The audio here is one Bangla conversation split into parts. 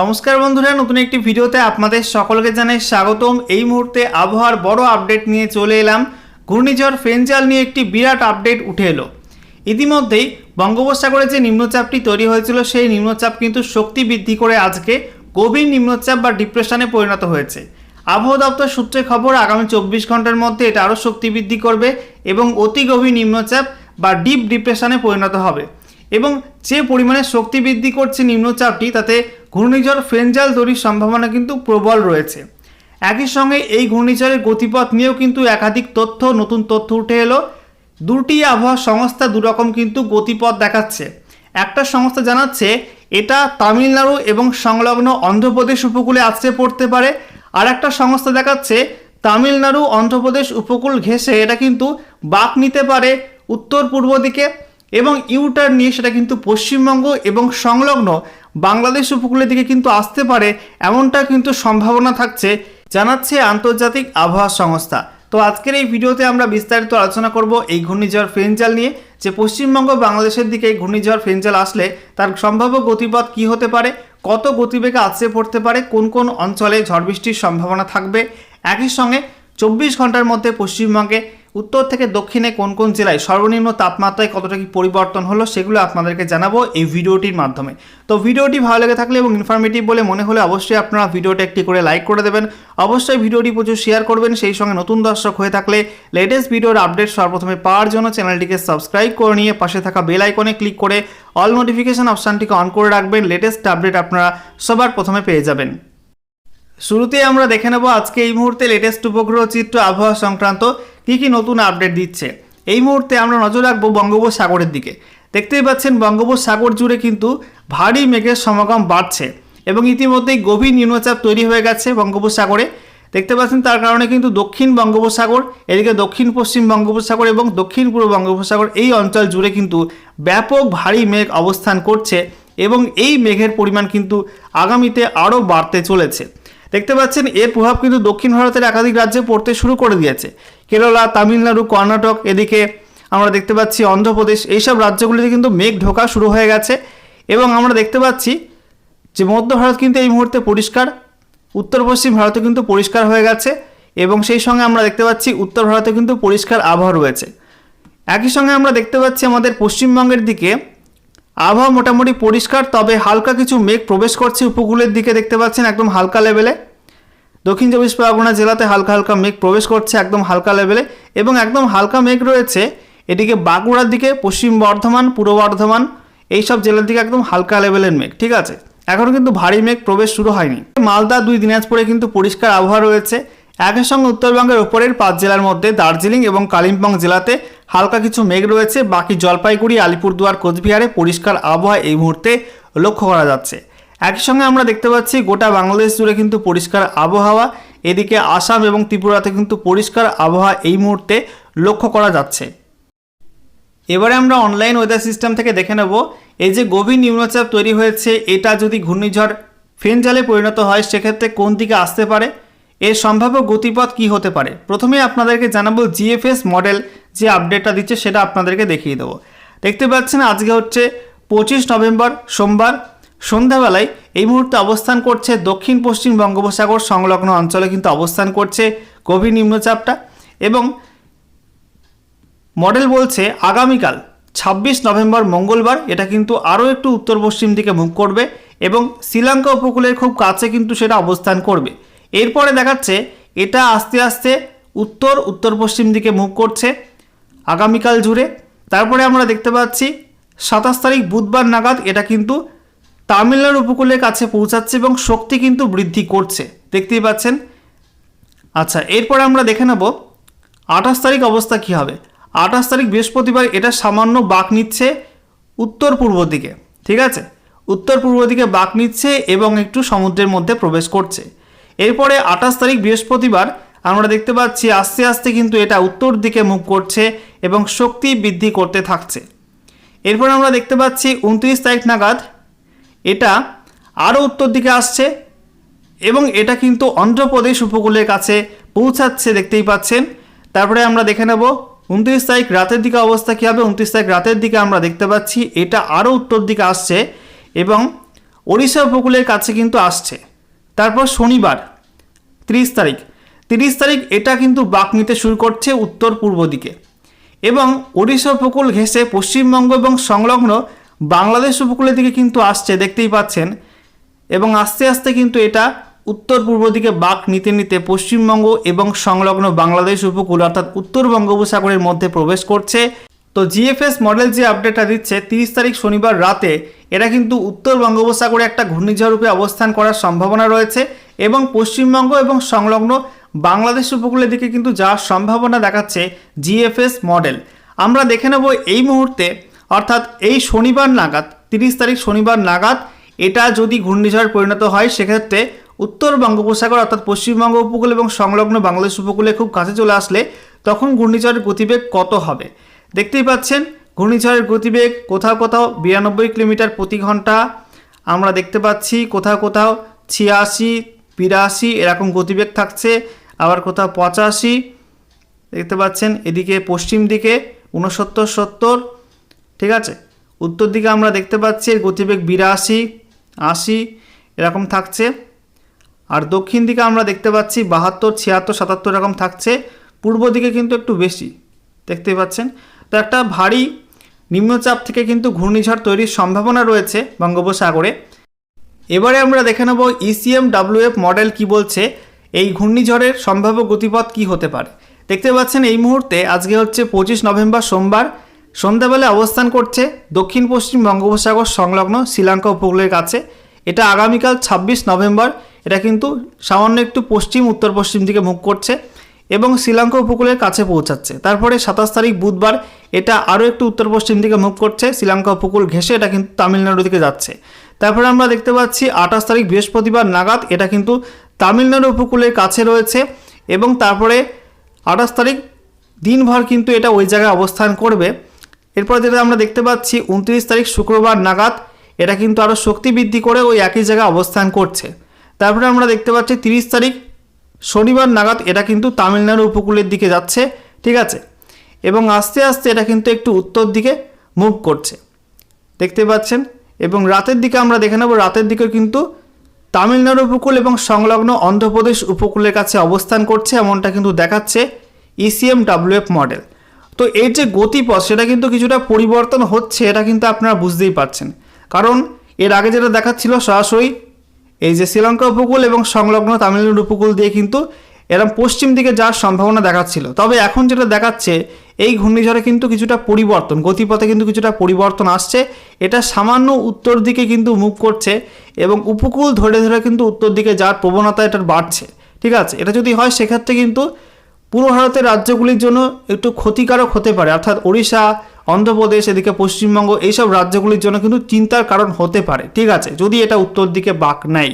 নমস্কার বন্ধুরা, নতুন একটি ভিডিওতে আপনাদের সকলকে জানাই স্বাগতম। এই মুহূর্তে আবহাওয়ার বড় আপডেট নিয়ে চলে এলাম। ঘূর্ণিঝড় ফেঞ্জাল নিয়ে একটি বিরাট আপডেট উঠে এলো। ইতিমধ্যেই বঙ্গোপসাগরে যে নিম্নচাপটি তৈরি হয়েছিল, সেই নিম্নচাপ কিন্তু শক্তি বৃদ্ধি করে আজকে গভীর নিম্নচাপ বা ডিপ্রেশনে পরিণত হয়েছে। আবহাওয়া দপ্তর সূত্রে খবর, আগামী চব্বিশ ঘণ্টার মধ্যে এটা আরও শক্তি বৃদ্ধি করবে এবং অতি গভীর নিম্নচাপ বা ডিপ ডিপ্রেশনে পরিণত হবে। এবং যে পরিমাণে শক্তি বৃদ্ধি করছে নিম্নচাপটি, তাতে ঘূর্ণিঝড় ফেঞ্জাল তৈরির সম্ভাবনা কিন্তু প্রবল রয়েছে। একই সঙ্গে এই ঘূর্ণিঝড়ের গতিপথ নিয়েও কিন্তু একাধিক তথ্য, নতুন তথ্য উঠে এলো। দুটি আবহাওয়া সংস্থা দুরকম কিন্তু গতিপথ দেখাচ্ছে। একটা সংস্থা জানাচ্ছে, এটা তামিলনাড়ু এবং সংলগ্ন অন্ধ্রপ্রদেশ উপকূলে আছড়ে পড়তে পারে। আর একটা সংস্থা দেখাচ্ছে, তামিলনাড়ু অন্ধ্রপ্রদেশ উপকূল ঘেঁষে এটা কিন্তু বাঁক নিতে পারে উত্তর পূর্ব দিকে এবং ইউটার নিয়ে সেটা কিন্তু পশ্চিমবঙ্গ এবং সংলগ্ন বাংলাদেশ উপকূলের দিকে কিন্তু আসতে পারে এমনটা কিন্তু সম্ভাবনা থাকছে, জানাচ্ছে আন্তর্জাতিক আবহাওয়া সংস্থা। তো আজকের এই ভিডিওতে আমরা বিস্তারিত আলোচনা করব এই ঘূর্ণিঝড় ফেঞ্জাল নিয়ে, যে পশ্চিমবঙ্গ বাংলাদেশের দিকে এই ঘূর্ণিঝড় ফেঞ্জাল আসলে তার সম্ভাব্য গতিপথ কী হতে পারে, কত গতিবেগে আছড়ে পড়তে পারে, কোন কোন অঞ্চলে ঝড় বৃষ্টির সম্ভাবনা থাকবে, একই সঙ্গে চব্বিশ ঘণ্টার মধ্যে পশ্চিমবঙ্গে উত্তর থেকে দক্ষিণে কোন কোন জেলায় সর্বনিম্ন তাপমাত্রায় কতটা কি পরিবর্তন হলো সেগুলো আপনাদেরকে জানাব এই ভিডিওটির মাধ্যমে। তো ভিডিওটি ভালো লেগে থাকলে এবং ইনফরমেটিভ বলে মনে হলে অবশ্যই আপনারা ভিডিওটা একটি করে লাইক করে দেবেন। অবশ্যই ভিডিওটি প্রচুর শেয়ার করবেন। সেই সঙ্গে নতুন দর্শক হয়ে থাকলে লেটেস্ট ভিডিওর আপডেট সর্বপ্রথমে পাওয়ার জন্য চ্যানেলটিকে সাবস্ক্রাইব করে নিয়ে পাশে থাকা বেল আইকনে ক্লিক করে অল নোটিফিকেশন অপশানটিকে অন করে রাখবেন। লেটেস্ট আপডেট আপনারা সবার প্রথমে পেয়ে যাবেন। শুরুতে আমরা দেখে নেব আজকে এই মুহূর্তে লেটেস্ট উপগ্রহ চিত্র আবহাওয়া সংক্রান্ত কী কী নতুন আপডেট দিচ্ছে? এই মুহূর্তে আমরা নজর রাখব বঙ্গোপসাগরের দিকে। দেখতেই পাচ্ছেন বঙ্গোপসাগর জুড়ে কিন্তু ভারী মেঘের সমাগম বাড়ছে এবং ইতিমধ্যেই গভীর নিম্নচাপ তৈরি হয়ে গেছে বঙ্গোপসাগরে। দেখতে পাচ্ছেন তার কারণে কিন্তু দক্ষিণ বঙ্গোপসাগর, এদিকে দক্ষিণ পশ্চিম বঙ্গোপসাগর এবং দক্ষিণ পূর্ব বঙ্গোপসাগর এই অঞ্চল জুড়ে কিন্তু ব্যাপক ভারী মেঘ অবস্থান করছে এবং এই মেঘের পরিমাণ কিন্তু আগামীতে আরও বাড়তে চলেছে। দেখতে পাচ্ছেন, এর প্রভাব কিন্তু দক্ষিণ ভারতের একাধিক রাজ্যে পড়তে শুরু করে দিয়েছে। কেরালা, তামিলনাড়ু, কর্ণাটক, এদিকে আমরা দেখতে পাচ্ছি অন্ধ্রপ্রদেশ, এইসব রাজ্যগুলিতে কিন্তু মেঘ ঢোকা শুরু হয়ে গেছে এবং আমরা দেখতে পাচ্ছি যে মধ্য ভারত কিন্তু এই মুহূর্তে পরিষ্কার, উত্তর পশ্চিম ভারতে কিন্তু পরিষ্কার হয়ে গেছে এবং সেই সঙ্গে আমরা দেখতে পাচ্ছি উত্তর ভারতে কিন্তু পরিষ্কার আবহাওয়া রয়েছে। একই সঙ্গে আমরা দেখতে পাচ্ছি আমাদের পশ্চিমবঙ্গের দিকে আবহাওয়া মোটামুটি পরিষ্কার, তবে হালকা কিছু মেঘ প্রবেশ করছে উপকূলের দিকে দেখতে পাচ্ছেন একদম হালকা লেভেলে দক্ষিণ চব্বিশ পরগনা জেলাতে হালকা হালকা মেঘ প্রবেশ করছে একদম হালকা লেভেলে এবং একদম হালকা মেঘ রয়েছে। এদিকে বাঁকুড়ার দিকে, পশ্চিম বর্ধমান, পূর্ব বর্ধমান, এইসব জেলার দিকে একদম হালকা লেভেলের মেঘ, ঠিক আছে? এখনও কিন্তু ভারী মেঘ প্রবেশ শুরু হয়নি। মালদা দুই, দিনাজপুরে কিন্তু পরিষ্কার আবহাওয়া রয়েছে। একই সঙ্গে উত্তরবঙ্গের উপরের পাঁচ জেলার মধ্যে দার্জিলিং এবং কালিম্পং জেলাতে হালকা কিছু মেঘ রয়েছে। বাকি জলপাইগুড়ি, আলিপুরদুয়ার, কোচবিহারে পরিষ্কার আবহাওয়া এই মুহূর্তে লক্ষ্য করা যাচ্ছে। একই সঙ্গে আমরা দেখতে পাচ্ছি, গোটা বাংলাদেশ জুড়ে কিন্তু পরিষ্কার আবহাওয়া। এদিকে আসাম এবং ত্রিপুরাতে কিন্তু পরিষ্কার আবহাওয়া এই মুহূর্তে লক্ষ্য করা যাচ্ছে। এবারে আমরা অনলাইন ওয়েদার সিস্টেম থেকে দেখে নেব। এই যে গভীর নিম্নচাপ তৈরি হয়েছে, এটা যদি ঘূর্ণিঝড় ফেনজালে পরিণত হয়, সেক্ষেত্রে কোন দিকে আসতে পারে? এর সম্ভাব্য গতিপথ কি হতে পারে? প্রথমে আপনাদেরকে জানাব জিএফএস মডেল যে আপডেটটা দিচ্ছে সেটা আপনাদেরকে দেখিয়ে দেবো। দেখতে পাচ্ছেন আজকে হচ্ছে পঁচিশ নভেম্বর, সোমবার, সন্ধ্যাবেলায় এই মুহূর্তে অবস্থান করছে দক্ষিণ পশ্চিম বঙ্গোপসাগর সংলগ্ন অঞ্চলে কিন্তু অবস্থান করছে গভীর নিম্নচাপটা এবং মডেল বলছে আগামীকাল ছাব্বিশ নভেম্বর মঙ্গলবার এটা কিন্তু আরও একটু উত্তর পশ্চিম দিকে মুখ করবে এবং শ্রীলঙ্কা উপকূলের খুব কাছে কিন্তু সেটা অবস্থান করবে। এরপরে দেখাচ্ছে এটা আস্তে আস্তে উত্তর উত্তর পশ্চিম দিকে মুখ করছে আগামীকাল জুড়ে। তারপরে আমরা দেখতে পাচ্ছি সাতাশ তারিখ বুধবার নাগাদ এটা কিন্তু তামিলনাড়ু উপকূলের কাছে পৌঁছাচ্ছে এবং শক্তি কিন্তু বৃদ্ধি করছে। দেখতেই পাচ্ছেন? আচ্ছা এরপরে আমরা দেখে নেব আঠাশ তারিখ অবস্থা কী হবে। আঠাশ তারিখ বৃহস্পতিবার এটা সামান্য বাঁক নিচ্ছে উত্তর পূর্ব দিকে, ঠিক আছে? উত্তর পূর্ব দিকে বাঁক নিচ্ছে এবং একটু সমুদ্রের মধ্যে প্রবেশ করছে। এরপরে আঠাশ তারিখ বৃহস্পতিবার আমরা দেখতে পাচ্ছি আস্তে আস্তে কিন্তু এটা উত্তর দিকে মুখ করছে এবং শক্তি বৃদ্ধি করতে থাকছে। এরপর আমরা দেখতে পাচ্ছি উনত্রিশ তারিখ নাগাদ এটা আরও উত্তর দিকে আসছে এবং এটা কিন্তু অন্ধ্রপ্রদেশ উপকূলের কাছে পৌঁছাচ্ছে, দেখতেই পাচ্ছেন। তারপরে আমরা দেখে নেব উনত্রিশ তারিখ রাতের দিকে অবস্থা কী হবে। উনত্রিশ তারিখ রাতের দিকে আমরা দেখতে পাচ্ছি এটা আরও উত্তর দিকে আসছে এবং ওড়িশা উপকূলের কাছে কিন্তু আসছে। তারপর শনিবার, তিরিশ তারিখ। তিরিশ তারিখ এটা কিন্তু বাঁক নিতে শুরু করছে উত্তর পূর্ব দিকে। এবং ওড়িশা উপকূল ঘেঁষে পশ্চিমবঙ্গ এবং সংলগ্ন বাংলাদেশ উপকূলের দিকে কিন্তু আসছে, দেখতেই পাচ্ছেন। এবং আস্তে আস্তে কিন্তু এটা উত্তর পূর্ব দিকে বাঁক নিতে নিতে পশ্চিমবঙ্গ এবং সংলগ্ন বাংলাদেশ উপকূল, অর্থাৎ উত্তর বঙ্গোপসাগরের মধ্যে প্রবেশ করছে। তো জিএফএস মডেল যে আপডেটটা দিচ্ছে, তিরিশ তারিখ শনিবার রাতে, এটা কিন্তু উত্তর বঙ্গোপসাগরে একটা ঘূর্ণিঝড় রূপে অবস্থান করার সম্ভাবনা রয়েছে এবং পশ্চিমবঙ্গ এবং সংলগ্ন বাংলাদেশ উপকূলের দিকে কিন্তু যাওয়ার সম্ভাবনা দেখাচ্ছে জিএফএস মডেল আমরা দেখে নেব এই মুহূর্তে, অর্থাৎ এই শনিবার নাগাদ, তিরিশ তারিখ শনিবার নাগাদ, এটা যদি ঘূর্ণিঝড় পরিণত হয়, সেক্ষেত্রে উত্তর বঙ্গোপসাগর, অর্থাৎ পশ্চিমবঙ্গ উপকূল এবং সংলগ্ন বাংলাদেশ উপকূলে খুব কাছে চলে আসলে তখন ঘূর্ণিঝড়ের গতিবেগ কত হবে? দেখতেই পাচ্ছেন, ঘূর্ণিঝড়ের গতিবেগ কোথাও কোথাও বিরানব্বই কিলোমিটার প্রতি ঘণ্টা। আমরা দেখতে পাচ্ছি কোথাও কোথাও ছিয়াশি, বিরাশি এরকম গতিবেগ থাকছে, আবার কোথাও পঁচাশি। দেখতে পাচ্ছেন এদিকে পশ্চিম দিকে উনসত্তর সত্তর, ঠিক আছে? উত্তর দিকে আমরা দেখতে পাচ্ছি গতিবেগ বিরাশি, আশি এরকম থাকছে। আর দক্ষিণ দিকে আমরা দেখতে পাচ্ছি বাহাত্তর, ছিয়াত্তর, সাতাত্তর এরকম থাকছে। পূর্ব দিকে কিন্তু একটু বেশি দেখতে পাচ্ছেন। তো একটা ভারী নিম্নচাপ থেকে কিন্তু ঘূর্ণিঝড় তৈরির সম্ভাবনা রয়েছে বঙ্গোপসাগরে। এবারে আমরা দেখে নেব ইসিএম ডাব্লিউএফ মডেল কি বলছে, এই ঘূর্ণিঝড়ের সম্ভাব্য গতিপথ কি হতে পারে। দেখতে পাচ্ছেন এই মুহূর্তে আজকে হচ্ছে পঁচিশ নভেম্বর সোমবার, সন্ধ্যাবেলা অবস্থান করছে দক্ষিণ পশ্চিম বঙ্গোপসাগর সংলগ্ন শ্রীলঙ্কা উপকূলের কাছে। এটা আগামীকাল ছাব্বিশ নভেম্বর, এটা কিন্তু সামান্য একটু পশ্চিম উত্তর পশ্চিম দিকে মুখ করছে। এবং শ্রীলঙ্কা উপকূলের কাছে পৌঁছাচ্ছে। তারপরে সাতাশ তারিখ বুধবার এটা আরও একটু উত্তর পশ্চিম দিকে মুখ করছে। শ্রীলঙ্কা উপকূল ঘেঁষে এটা কিন্তু তামিলনাড়ু দিকে যাচ্ছে। তারপরে আমরা দেখতে পাচ্ছি আঠাশ তারিখ বৃহস্পতিবার নাগাদ এটা কিন্তু তামিলনাড়ু উপকূলের কাছে রয়েছে এবং তারপরে আঠাশ তারিখ দিনভর কিন্তু এটা ওই জায়গায় অবস্থান করবে। এরপর যেটা আমরা দেখতে পাচ্ছি, উনত্রিশ তারিখ শুক্রবার নাগাদ এটা কিন্তু আরও শক্তি বৃদ্ধি করে ওই একই জায়গায় অবস্থান করছে। তারপরে আমরা দেখতে পাচ্ছি তিরিশ তারিখ শনিবার নাগাদ এটা কিন্তু তামিলনাড়ু উপকূলের দিকে যাচ্ছে, ঠিক আছে? এবং আস্তে আস্তে এটা কিন্তু একটু উত্তর দিকে মুভ করছে। দেখতে পাচ্ছেন? এবং রাতের দিকে আমরা দেখে নেব, রাতের দিকে কিন্তু তামিলনাড়ু উপকূল এবং সংলগ্ন অন্ধ্রপ্রদেশ উপকূলের কাছে অবস্থান করছে, এমনটা কিন্তু দেখাচ্ছে ইসিএম ডাব্লিউএফ মডেল তো এর যে গতিপথ, সেটা কিন্তু কিছুটা পরিবর্তন হচ্ছে, এটা কিন্তু আপনারা বুঝতেই পারছেন। কারণ এর আগে যেটা দেখাচ্ছিল সরাসরি এই যে শ্রীলঙ্কা উপকূল এবং সংলগ্ন তামিলনাড়ু উপকূল দিয়ে কিন্তু এরম পশ্চিম দিকে যাওয়ার সম্ভাবনা দেখাচ্ছিল। তবে এখন যেটা দেখাচ্ছে, এই ঘূর্ণিঝড়ে কিন্তু কিছুটা পরিবর্তন, গতিপথে কিন্তু কিছুটা পরিবর্তন আসছে। এটা সামান্য উত্তর দিকে কিন্তু মুভ করছে এবং উপকূল ধরে ধরে কিন্তু উত্তর দিকে যাওয়ার প্রবণতা এটার বাড়ছে। ঠিক আছে? এটা যদি হয়, সেক্ষেত্রে কিন্তু পূর্ব ভারতের রাজ্যগুলির জন্য একটু ক্ষতিকারক হতে পারে। অর্থাৎ ওড়িশা অন্ধ্রপ্রদেশ, এদিকে পশ্চিমবঙ্গ, এইসব রাজ্যগুলির জন্য কিন্তু চিন্তার কারণ হতে পারে। ঠিক আছে, যদি এটা উত্তর দিকে বাঁক নেয়।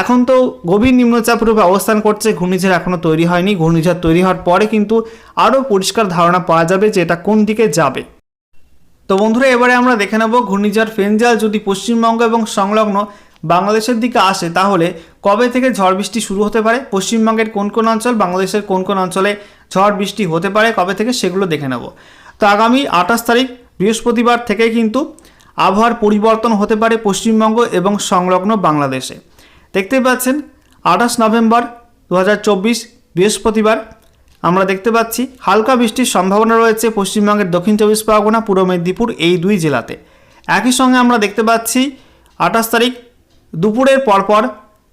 এখন তো গভীর নিম্নচাপ রূপে অবস্থান করছে, ঘূর্ণিঝড় এখনও তৈরি হয়নি। ঘূর্ণিঝড় তৈরি হওয়ার পরে কিন্তু আরও পরিষ্কার ধারণা পাওয়া যাবে যে এটা কোন দিকে যাবে। তো বন্ধুরা, এবারে আমরা দেখে নেব ঘূর্ণিঝড় ফেনজাল যদি পশ্চিমবঙ্গ এবং সংলগ্ন বাংলাদেশের দিকে আসে, তাহলে কবে থেকে ঝড় বৃষ্টি শুরু হতে পারে? পশ্চিমবঙ্গের কোন কোন অঞ্চল, বাংলাদেশের কোন কোন অঞ্চলে ঝড় বৃষ্টি হতে পারে? কবে থেকে? সেগুলো দেখে নেব। তো আগামী আঠাশ তারিখ বৃহস্পতিবার থেকে কিন্তু আবহাওয়ার পরিবর্তন হতে পারে পশ্চিমবঙ্গ এবং সংলগ্ন বাংলাদেশে। দেখতে পাচ্ছেন, আঠাশ নভেম্বর দু হাজার চব্বিশ বৃহস্পতিবার আমরা দেখতে পাচ্ছি, হালকা বৃষ্টির সম্ভাবনা রয়েছে পশ্চিমবঙ্গের দক্ষিণ চব্বিশ পরগনা, পূর্ব মেদিনীপুর এই দুই জেলাতে। একই সঙ্গে আমরা দেখতে পাচ্ছি, আঠাশ তারিখ দুপুরের পরপর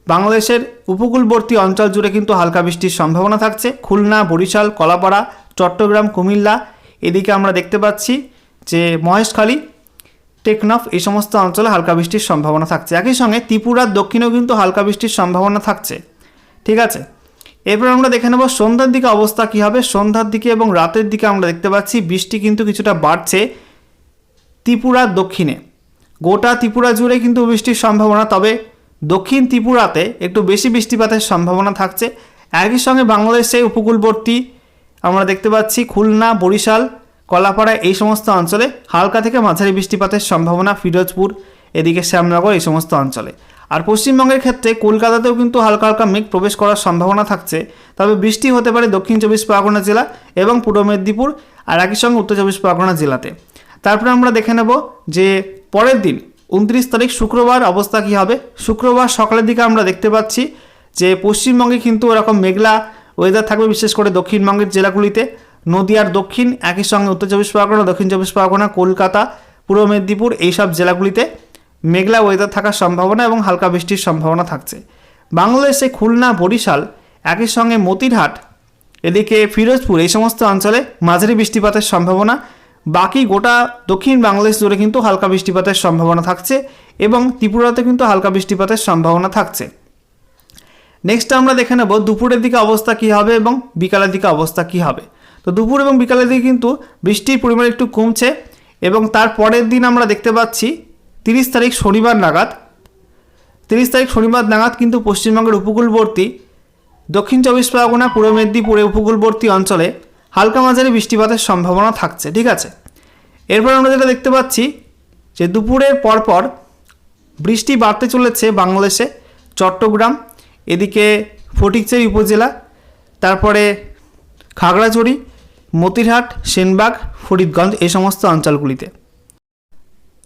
বাংলাদেশের উপকূলবর্তী অঞ্চল জুড়ে কিন্তু হালকা বৃষ্টির সম্ভাবনা থাকছে। খুলনা, বরিশাল, কলাপাড়া, চট্টগ্রাম, কুমিল্লা এদিকে আমরা দেখতে পাচ্ছি যে মহেশখালী, টেকনাফ এই সমস্ত অঞ্চলে হালকা বৃষ্টির সম্ভাবনা থাকছে। একই সঙ্গে ত্রিপুরার দক্ষিণেও কিন্তু হালকা বৃষ্টির সম্ভাবনা থাকছে। ঠিক আছে? এরপর আমরা দেখে নেব সন্ধ্যার দিকে অবস্থা কী হবে। সন্ধ্যার দিকে এবং রাতের দিকে আমরা দেখতে পাচ্ছি বৃষ্টি কিন্তু কিছুটা বাড়ছে ত্রিপুরার দক্ষিণে। গোটা ত্রিপুরা জুড়ে কিন্তু বৃষ্টির সম্ভাবনা, তবে দক্ষিণ ত্রিপুরাতে একটু বেশি বৃষ্টিপাতের সম্ভাবনা থাকছে। একই সঙ্গে বাংলাদেশে উপকূলবর্তী আমরা দেখতে পাচ্ছি খুলনা, বরিশাল, কলাপাড়া এই সমস্ত অঞ্চলে হালকা থেকে মাঝারি বৃষ্টিপাতের সম্ভাবনা ফিরোজপুর, এদিকে শ্যামনগর এই সমস্ত অঞ্চলে। আর পশ্চিমবঙ্গের ক্ষেত্রে কলকাতাতেও কিন্তু হালকা হালকা মেঘ প্রবেশ করার সম্ভাবনা থাকছে। তবে বৃষ্টি হতে পারে দক্ষিণ চব্বিশ পরগনা জেলা এবং পূর্ব মেদিনীপুর আর একই সঙ্গে উত্তর চব্বিশ পরগনা জেলাতে। তারপরে আমরা দেখে নেব যে পরের দিন, উনত্রিশ তারিখ শুক্রবার অবস্থা কী হবে? শুক্রবার সকালের দিকে আমরা দেখতে পাচ্ছি যে পশ্চিমবঙ্গে কিন্তু ওরকম মেঘলা ওয়েদার থাকবে বিশেষ করে দক্ষিণবঙ্গের জেলাগুলিতে। নদিয়ার দক্ষিণ, একই সঙ্গে উত্তর চব্বিশ পরগনা, দক্ষিণ চব্বিশ পরগনা, কলকাতা, পূর্ব মেদিনীপুর এইসব জেলাগুলিতে মেঘলা ওয়েদার থাকার সম্ভাবনা এবং হালকা বৃষ্টির সম্ভাবনা থাকছে। বাংলাদেশে খুলনা, বরিশাল, একই সঙ্গে মতিরহাট, এদিকে ফিরোজপুর এই সমস্ত অঞ্চলে মাঝারি বৃষ্টিপাতের সম্ভাবনা। বাকি গোটা দক্ষিণ বাংলাদেশ জুড়ে কিন্তু হালকা বৃষ্টিপাতের সম্ভাবনা থাকছে এবং ত্রিপুরাতে কিন্তু হালকা বৃষ্টিপাতের সম্ভাবনা থাকছে। নেক্সট আমরা দেখে নেব দুপুরের দিকে অবস্থা কী হবে এবং বিকালের দিকে অবস্থা কী হবে। তো দুপুর এবং বিকালের দিকে কিন্তু বৃষ্টির পরিমাণ একটু কমছে এবং তার পরের দিন আমরা দেখতে পাচ্ছি তিরিশ তারিখ শনিবার নাগাদ। তিরিশ তারিখ শনিবার নাগাদ কিন্তু পশ্চিমবঙ্গের উপকূলবর্তী, দক্ষিণ চব্বিশ পরগনা, পূর্ব মেদিনীপুরে উপকূলবর্তী অঞ্চলে হালকা মাঝারি বৃষ্টিপাতের সম্ভাবনা থাকছে, ঠিক আছে? এরপর আমরা যেটা দেখতে পাচ্ছি যে দুপুরের পরপর বৃষ্টি বাড়তে চলেছে বাংলাদেশে, চট্টগ্রাম এদিকে ফটিকচারি উপজেলা, তারপরে খাগড়াছড়ি, মতিরহাট, সেনবাগ, ফরিদগঞ্জ এই সমস্ত অঞ্চলগুলিতে।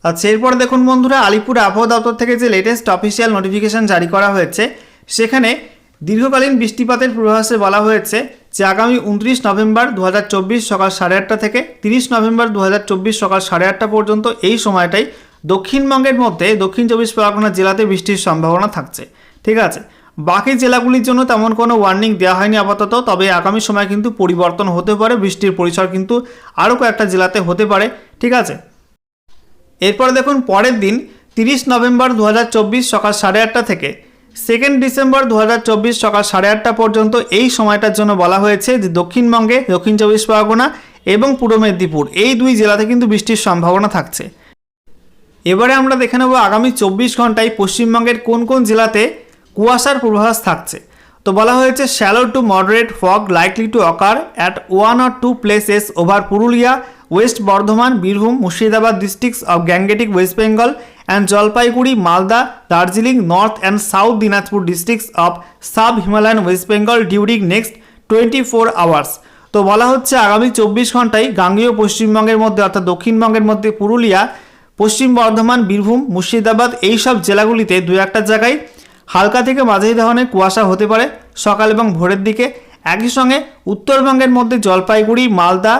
আচ্ছা এরপরে দেখুন বন্ধুরা, আলিপুর আবহাওয়া দপ্তর থেকে যে লেটেস্ট অফিসিয়াল নোটিফিকেশন জারি করা হয়েছে, সেখানে দীর্ঘকালীন বৃষ্টিপাতের পূর্বাভাসে বলা হয়েছে যে আগামী উনত্রিশ নভেম্বর দু হাজার চব্বিশ সকাল সাড়ে আটটা থেকে তিরিশ নভেম্বর দু হাজার চব্বিশ সকাল সাড়ে আটটা পর্যন্ত এই সময়টাই দক্ষিণবঙ্গের মধ্যে দক্ষিণ চব্বিশ পরগনা জেলাতে বৃষ্টির সম্ভাবনা থাকছে। ঠিক আছে? বাকি জেলাগুলির জন্য তেমন কোনো ওয়ার্নিং দেওয়া হয়নি আপাতত, তবে আগামী সময় কিন্তু পরিবর্তন হতে পারে। বৃষ্টির পরিসর কিন্তু আরও কয়েকটা জেলাতে হতে পারে। ঠিক আছে? এরপরে দেখুন, পরের দিন তিরিশ নভেম্বর দু হাজার চব্বিশ সকাল সাড়ে আটটা থেকে সেকেন্ড ডিসেম্বর দু হাজার চব্বিশ সকাল সাড়ে আটটা পর্যন্ত এই সময়টার জন্য বলা হয়েছে যে দক্ষিণবঙ্গে দক্ষিণ চব্বিশ পরগনা এবং পূর্ব মেদিনীপুর, এই দুই জেলাতে কিন্তু বৃষ্টির সম্ভাবনা থাকছে। এবারে আমরা দেখে নেব আগামী চব্বিশ ঘন্টায় পশ্চিমবঙ্গের কোন কোন জেলাতে কুয়াশার পূর্বাভাস থাকছে। তো বলা হয়েছে shallow to moderate fog likely to occur at one or two places over Purulia West Bardhaman Birbhum Murshidabad districts of Gangetic West Bengal and Jalpaiguri Malda Darjeeling North and South Dinajpur districts of sub Himalayan West Bengal during next twenty four hours তো বলা হচ্ছে, আগামী চব্বিশ ঘন্টায় গাঙ্গেয় পশ্চিমবঙ্গের মধ্যে অর্থাৎ দক্ষিণবঙ্গের মধ্যে পুরুলিয়া, পশ্চিম বর্ধমান, বীরভূম, মুর্শিদাবাদ এই সব জেলাগুলিতে দু একটা জায়গায় হালকা থেকে মাঝারি ধরনের কুয়াশা হতে পারে। সকাল এবং ভোরের দিকে একই সঙ্গে উত্তরবঙ্গের মধ্যে জলপাইগুড়ি, মালদা,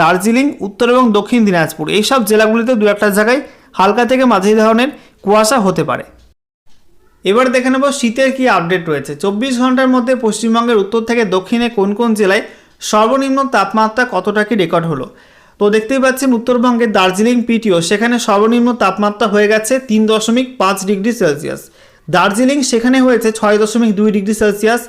দার্জিলিং, উত্তর এবং দক্ষিণ দিনাজপুর এই সব জেলাগুলিতে দু একটা জায়গায় হালকা থেকে মাঝারি ধরনের কুয়াশা হতে পারে। এবার দেখে নেব শীতের কি আপডেট রয়েছে। চব্বিশ ঘণ্টার মধ্যে পশ্চিমবঙ্গের উত্তর থেকে দক্ষিণে কোন কোন জেলায় সর্বনিম্ন তাপমাত্রা কতটা কি রেকর্ড হলো? তো দেখতেই পাচ্ছেন উত্তরবঙ্গের দার্জিলিং, পিটিও, সেখানে সর্বনিম্ন তাপমাত্রা হয়ে গেছে তিন দশমিক পাঁচ ডিগ্রি সেলসিয়াস। দার্জিলিং সেখানে হয়েছে ছয় দশমিক দুই ডিগ্রি সেলসিয়াস।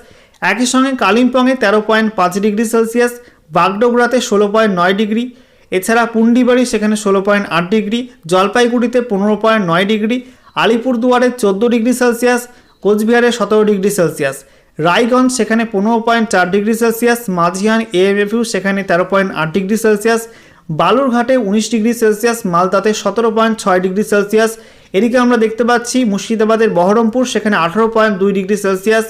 একই সঙ্গে কালিম্পংয়ে তেরো পয়েন্ট পাঁচ ডিগ্রি সেলসিয়াস, বাগডোগরাতে ষোলো পয়েন্ট নয় ডিগ্রি, এছাড়া পুন্ডিবাড়ি সেখানে ষোলো পয়েন্ট আট ডিগ্রি, জলপাইগুড়িতে পনেরো পয়েন্ট নয় ডিগ্রি, আলিপুরদুয়ারে চোদ্দ ডিগ্রি সেলসিয়াস, কোচবিহারে সতেরো ডিগ্রি সেলসিয়াস। রায়গঞ্জ সেখানে পনেরো পয়েন্ট চার ডিগ্রি সেলসিয়াস, মাঝিহান এএমএফইউ সেখানে তেরো পয়েন্ট আট ডিগ্রি সেলসিয়াস, বালুরঘাটে উনিশ ডিগ্রি সেলসিয়াস, মালদাতে সতেরো পয়েন্ট ছয় ডিগ্রি সেলসিয়াস এদিকে আমরা দেখতে পাচ্ছি মুর্শিদাবাদের বহরমপুর, সেখানে আঠারো পয়েন্ট দুই ডিগ্রি সেলসিয়াস,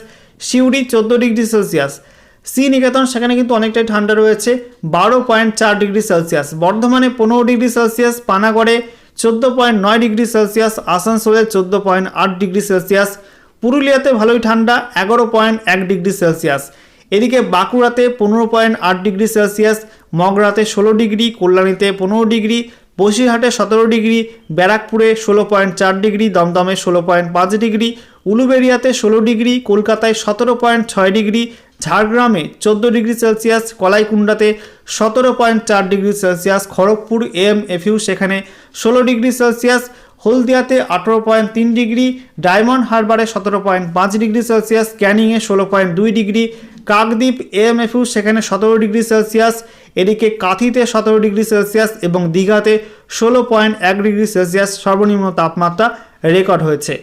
সিউড়ি চোদ্দ ডিগ্রি সেলসিয়াস। সি নিকেতন সেখানে কিন্তু অনেকটাই ঠান্ডা রয়েছে, বারো পয়েন্ট চার ডিগ্রি সেলসিয়াস। বর্ধমানে পনেরো ডিগ্রি সেলসিয়াস, পানাগড়ে চোদ্দ পয়েন্ট নয় ডিগ্রি সেলসিয়াস, আসানসোলে চোদ্দ পয়েন্ট আট ডিগ্রি সেলসিয়াস। পুরুলিয়াতে ভালোই ঠান্ডা, এগারো পয়েন্ট এক ডিগ্রি সেলসিয়াস। এদিকে বাঁকুড়াতে পনেরো পয়েন্ট আট ডিগ্রি সেলসিয়াস, মগরাতে ষোলো ডিগ্রি, কল্যাণীতে পনেরো ডিগ্রি বসিরহাটে সতেরো ডিগ্রি, ব্যারাকপুরে ষোলো পয়েন্ট চার ডিগ্রি, দমদমে ষোলো পয়েন্ট পাঁচ ডিগ্রি, উলুবেরিয়াতে ষোলো ডিগ্রি, কলকাতায় সতেরো পয়েন্ট ছয় ডিগ্রি, ঝাড়গ্রামে চোদ্দ ডিগ্রি সেলসিয়াস কলাইকুণ্ডাতে সতেরো পয়েন্ট চার ডিগ্রি সেলসিয়াস, খড়গপুর এম এফিউ সেখানে ষোলো ডিগ্রি সেলসিয়াস হলদিয়াতে আঠেরো পয়েন্ট তিন ডিগ্রি, ডায়মন্ড হারবারে সতেরো পয়েন্ট পাঁচ ডিগ্রি সেলসিয়াস, ক্যানিংয়ে ষোলো পয়েন্ট দুই ডিগ্রি, কাকদ্বীপ এএমএফইউ সেখানে সতেরো ডিগ্রি সেলসিয়াস, এদিকে কাঁথিতে সতেরো ডিগ্রি সেলসিয়াস এবং দীঘাতে ষোলো পয়েন্ট এক ডিগ্রি সেলসিয়াস সর্বনিম্ন তাপমাত্রা রেকর্ড হয়েছে।